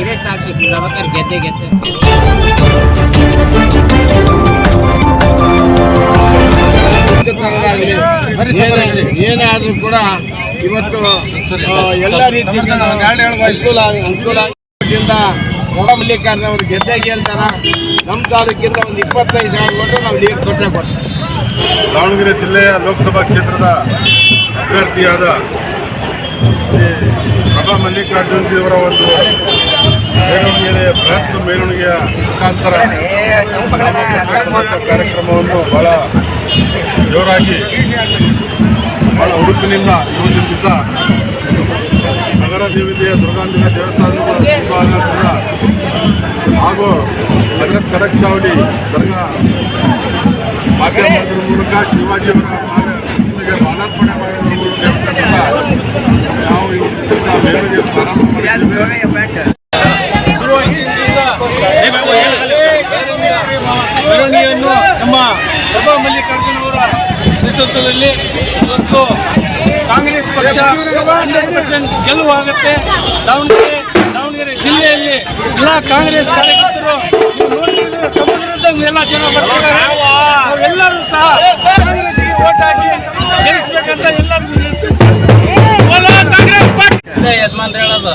ಇದೇ ಸಾಕ್ಷಿ ಪ್ರಭಾಕರ್ ಗೆದ್ದೆ ಗೆದ್ದೆ. ಏನಾದ್ರೂ ಆದ್ರೂ ಕೂಡ ಇವತ್ತು ಎಲ್ಲ ರೀತಿಯಿಂದ ಅನುಕೂಲ ಅನುಕೂಲ ಆಗಿದ್ದರಿಂದ ಅವ್ರು ಮಲ್ಲಿಕಾರ್ಜುನ ಅವರು ಗೆದ್ದೆ ಗೆಲ್ತಾರ. ನಮ್ಮ ತಾಲೂಕಿಂದ ಒಂದು ಇಪ್ಪತ್ತೈದು ಸಾವಿರ ಕೊಟ್ಟು ನಾವು ಲೀಡ್ ಕೊಟ್ಟರೆ ಕೊಡ್ತೀವಿ. ದಾವಣಗೆರೆ ಜಿಲ್ಲೆಯ ಲೋಕಸಭಾ ಕ್ಷೇತ್ರದ ಅಭ್ಯರ್ಥಿಯಾದ ಶ್ರೀ ದೇವರ ಮಲ್ಲಿಕಾರ್ಜುನ್ ಅವರ ಒಂದು ಮೆರವಣಿಗೆ ಪ್ರಯತ್ನ ಮೆರವಣಿಗೆಯ ಮುಖಾಂತರ ಕಾರ್ಯಕ್ರಮವನ್ನು ಬಹಳ ಜೋರಾಗಿ ಬಹಳ ಉಡುಪಿನಿಂದ ಇವತ್ತಿನ ದಿವಸ ನಗರ ದೇವತೆಯ ದುರ್ಗಾಂಬಿಕ ದೇವಸ್ಥಾನದ ಹಾಗೂ ನಗರ ಕಡಕ್ ಚಾವಡಿ ದರ್ಗಾ ಮಾಧ್ಯಮದ ಮೂಲಕ ಶಿವಾಜಿಯವರ ಮಾಲಾರ್ಪಣೆ ಮಾಡೋದ್ರ ಮೆರವಣಿಗೆಯನ್ನು ನಮ್ಮ ಪ್ರಭಾ ಮಲ್ಲಿಕಾರ್ಜುನ ಅವರ ನೇತೃತ್ವದಲ್ಲಿ ಇವತ್ತು ಕಾಂಗ್ರೆಸ್ ಪಕ್ಷ ಹಂಡ್ರೆಡ್ ಪರ್ಸೆಂಟ್ ಗೆಲುವಾಗುತ್ತೆ. ದಾವಣಗೆರೆ ದಾವಣಗೆರೆ ಜಿಲ್ಲೆಯಲ್ಲಿ ಎಲ್ಲ ಕಾಂಗ್ರೆಸ್ ಕಾರ್ಯಕರ್ತರು ನೀವು ನೋಡ್ತಿದ್ರೆ ಸಮುದ್ರದಂಗೆ ಎಲ್ಲ ಜನ ಬರ್ತಿದ್ದಾರೆ. ನಾವೆಲ್ಲರೂ ಸಹ ಓಟ್ ಯಜಮಾನ್ರು, ಹೇಳೋದು.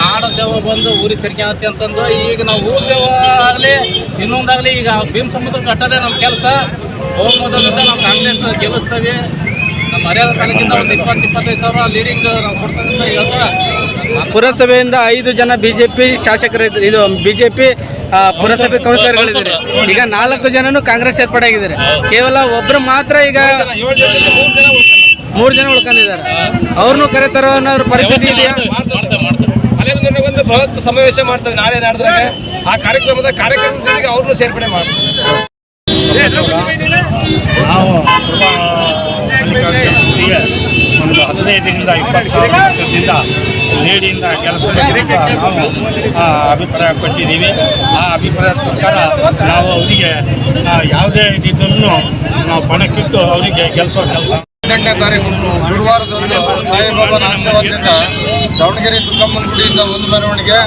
ಕಾಡ ದೇವ ಬಂದು ಊರಿಗೆ ಸೇರ್ಕೊಳತ್ತೆ ಅಂತಂದು, ಈಗ ನಾವು ಊರ್ ದೇವ ಆಗಲಿ, ಇನ್ನೊಂದಾಗಲಿ ಈಗ ಭೀಮ್ ಸಮುದ್ರ ಕಟ್ಟೋದೇ ನಮ್ಮ ಕೆಲಸ. ಹೋಗ್ಬೋದಂತ ನಾವು ಕಾಂಗ್ರೆಸ್ ಗೆಲ್ಲಿಸ್ತೇವೆ. ಹರಿಯಾಣ ತಾಲೂಕಿಂದ ಒಂದು ಇಪ್ಪತ್ತು ಇಪ್ಪತ್ತೈದು ಸಾವಿರ ಲೀಡಿಂಗ್ ನಾವು ಕೊಡ್ತೇವೆ ಅಂತ ಹೇಳ್ತಾ ಪುರಸಭೆಯಿಂದ ಐದು ಜನ ಬಿಜೆಪಿ ಶಾಸಕರು ಇದ್ರು. ಇದು ಬಿಜೆಪಿ ಪುರಸಭೆ ಕೌನ್ಸಿಲರ್ಗಳಿದ್ದಾರೆ. ಈಗ ನಾಲ್ಕು ಜನನು ಕಾಂಗ್ರೆಸ್ ಸೇರ್ಪಡೆ ಆಗಿದ್ದಾರೆ ಕೇವಲ ಒಬ್ರು ಮಾತ್ರ ಈಗ ಮೂರು ಜನ ಉಳ್ಕೊಂಡ್ರು. ಮೂರು ಜನ ಉಳ್ಕೊಂಡಿದ್ದಾರೆ. ಅವ್ರನ್ನೂ ಕರೆತರೋ ಅನ್ನೋ ಪರಿಸ್ಥಿತಿ ಇದೆಯಾ? ಒಂದು ಬೃಹತ್ ಸಮಾವೇಶ ಮಾಡ್ತಾರೆ ನಾಳೆ ನಾಡಿದ್ರೆ ಆ ಕಾರ್ಯಕ್ರಮದ ಕಾರ್ಯಕ್ರಮ ಜೊತೆಗೆ ಅವ್ರನ್ನೂ ಸೇರ್ಪಡೆ ಮಾಡ್ತೀವಿ. ಹದಿನೈದರಿಂದ ಇಪ್ಪತ್ತು ಸಾವಿರ ವರ್ಷದಿಂದ ಲೇಡಿಯಿಂದ ಕೆಲಸ ನಾವು ಅಭಿಪ್ರಾಯ ಪಟ್ಟಿದ್ದೀವಿ ಆ ಅಭಿಪ್ರಾಯದ ಪ್ರಕಾರ ನಾವು ಅವರಿಗೆ ಯಾವುದೇ ಇದನ್ನು ನಾವು ಪಣಕ್ಕಿಟ್ಟು ಅವರಿಗೆ ಕೆಲಸ ಕೆಲಸ. ಹದಿನೆಂಟನೇ ತಾರೀಕು ಗುರುವಾರದಂದು ಸಾಯಿಬಾಬಾನ ಆಶೀರ್ವಾದದಿಂದ ದಾವಣಗೆರೆ ದುರ್ಗಮ್ಮನ ಗುಡಿಯಿಂದ ಒಂದು ಮೆರವಣಿಗೆ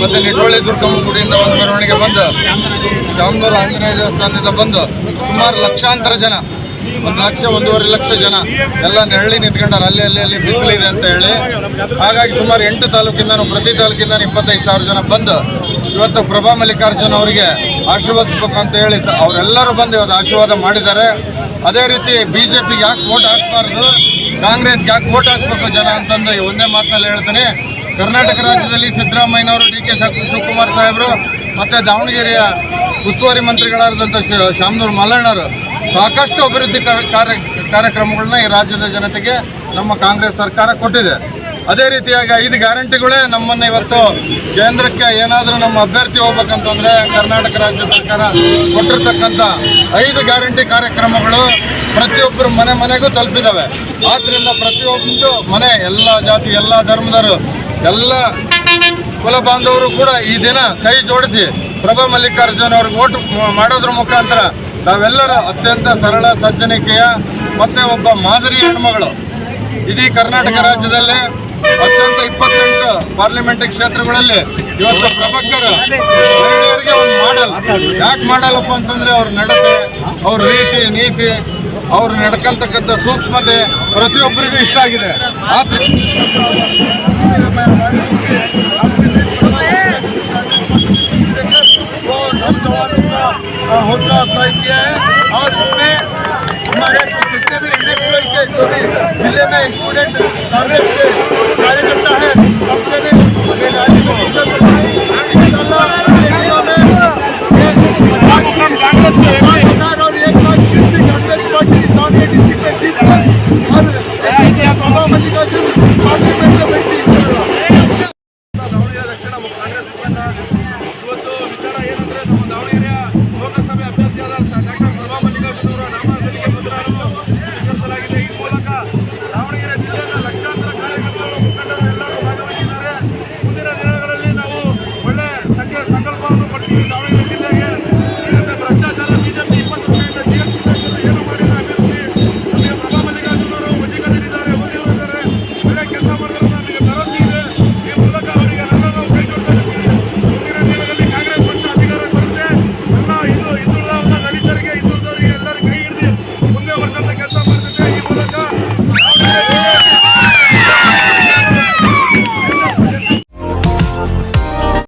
ಮತ್ತು ನಿಟ್ಟೊಳ್ಳಿ ದುರ್ಗಮ್ಮನ ಗುಡಿಯಿಂದ ಒಂದು ಮೆರವಣಿಗೆ ಬಂದು, ಶಾಮನೂರು ಆಂಜನೇಯ ದೇವಸ್ಥಾನದಿಂದ ಬಂದು ಸುಮಾರು ಲಕ್ಷಾಂತರ ಜನ ಒಂದು ಲಕ್ಷ, ಒಂದೂವರೆ ಲಕ್ಷ ಜನ ಎಲ್ಲ ನೆರಳಿ ನಿಂತ್ಕೊಂಡಾರ. ಅಲ್ಲಿ ಅಲ್ಲಿ ಅಲ್ಲಿ ಬಿಸಿಲಿದೆ ಅಂತ ಹೇಳಿ. ಹಾಗಾಗಿ ಸುಮಾರು ಎಂಟು ತಾಲೂಕಿಂದನೂ, ಪ್ರತಿ ತಾಲೂಕಿಂದ ಇಪ್ಪತ್ತೈದು ಸಾವಿರ ಜನ ಬಂದು ಇವತ್ತು ಪ್ರಭಾ ಮಲ್ಲಿಕಾರ್ಜುನ್ ಅವರಿಗೆ ಆಶೀರ್ವದಿಸ್ಬೇಕು ಅಂತ ಹೇಳಿ ಅವರೆಲ್ಲರೂ ಬಂದು ಇವತ್ತು ಆಶೀರ್ವಾದ ಮಾಡಿದ್ದಾರೆ. ಅದೇ ರೀತಿ ಬಿ ಜೆ ಪಿಗೆ ಯಾಕೆ ವೋಟ್ ಹಾಕ್ಬಾರ್ದು? ಕಾಂಗ್ರೆಸ್ಗೆ ಯಾಕೆ ವೋಟ್ ಹಾಕ್ಬೇಕು ಜನ ಅಂತಂದು ಒಂದೇ ಮಾತಿನಲ್ಲಿ ಹೇಳ್ತೀನಿ. ಕರ್ನಾಟಕ ರಾಜ್ಯದಲ್ಲಿ ಸಿದ್ದರಾಮಯ್ಯನವರು, ಡಿ ಕೆ ಶಿವಕುಮಾರ್ ಸಾಹೇಬರು, ಮತ್ತು ದಾವಣಗೆರೆಯ ಉಸ್ತುವಾರಿ ಮಂತ್ರಿಗಳಾದಂಥ ಶಾಮನೂರು ಮಲ್ಲಣ್ಣರು ಸಾಕಷ್ಟು ಅಭಿವೃದ್ಧಿ ಕಾರ್ಯ- ಕಾರ್ಯ ಕಾರ್ಯಕ್ರಮಗಳನ್ನ ಈ ರಾಜ್ಯದ ಜನತೆಗೆ ನಮ್ಮ ಕಾಂಗ್ರೆಸ್ ಸರ್ಕಾರ ಕೊಟ್ಟಿದೆ. ಅದೇ ರೀತಿಯಾಗಿ ಐದು ಗ್ಯಾರಂಟಿಗಳೇ ನಮ್ಮನ್ನು ಇವತ್ತು ಕೇಂದ್ರಕ್ಕೆ ಏನಾದರೂ ನಮ್ಮ ಅಭ್ಯರ್ಥಿ ಹೋಗ್ಬೇಕಂತಂದರೆ ಕರ್ನಾಟಕ ರಾಜ್ಯ ಸರ್ಕಾರ ಕೊಟ್ಟಿರ್ತಕ್ಕಂಥ ಐದು ಗ್ಯಾರಂಟಿ ಕಾರ್ಯಕ್ರಮಗಳು ಪ್ರತಿಯೊಬ್ಬರು ಮನೆ ಮನೆಗೂ ತಲುಪಿದ್ದಾವೆ ಆದ್ದರಿಂದ ಪ್ರತಿಯೊಬ್ಬರು ಮನೆ, ಎಲ್ಲ ಜಾತಿ, ಎಲ್ಲ ಧರ್ಮದವರು, ಎಲ್ಲ ಕುಲ ಬಾಂಧವರು ಕೂಡ ಈ ದಿನ ಕೈ ಜೋಡಿಸಿ ಪ್ರಭಾ ಮಲ್ಲಿಕಾರ್ಜುನ್ ಅವ್ರಿಗೆ ಓಟ್ ಮಾಡೋದ್ರ ಮುಖಾಂತರ ನಾವೆಲ್ಲರೂ ಅತ್ಯಂತ ಸರಳ, ಸಜ್ಜನಿಕೆಯ ಮತ್ತೆ ಒಬ್ಬ ಮಾದರಿ ಹೆಣ್ಮಗಳು. ಇಡೀ ಕರ್ನಾಟಕ ರಾಜ್ಯದಲ್ಲಿ ಅತ್ಯಂತ ಇಪ್ಪತ್ತೆಂಟು ಪಾರ್ಲಿಮೆಂಟ್ ಕ್ಷೇತ್ರಗಳಲ್ಲಿ ಇವತ್ತು ಪ್ರಭಕ್ಕರು ಮಹಿಳೆಯರಿಗೆ ಒಂದು ಮಾಡಲ್. ಯಾಕೆ ಮಾಡಲ್ಲಪ್ಪ ಅಂತಂದ್ರೆ ಅವ್ರ ನಡತೆ, ಅವ್ರ ರೀತಿ, ನೀತಿ, ಅವ್ರು ನಡ್ಕಂತಕ್ಕಂಥ ಸೂಕ್ಷ್ಮತೆ ಪ್ರತಿಯೊಬ್ಬರಿಗೂ ಇಷ್ಟ ಆಗಿದೆ. वो नौजवानों का हौसला अफजाई किया है। और इसमें हमारे जो जितने भी इंडस्ट्री के जो भी ज़िले में स्टूडेंट कांग्रेस के कार्यकर्ता है पाँच हज़ार और एक कांग्रेस पार्टी जीत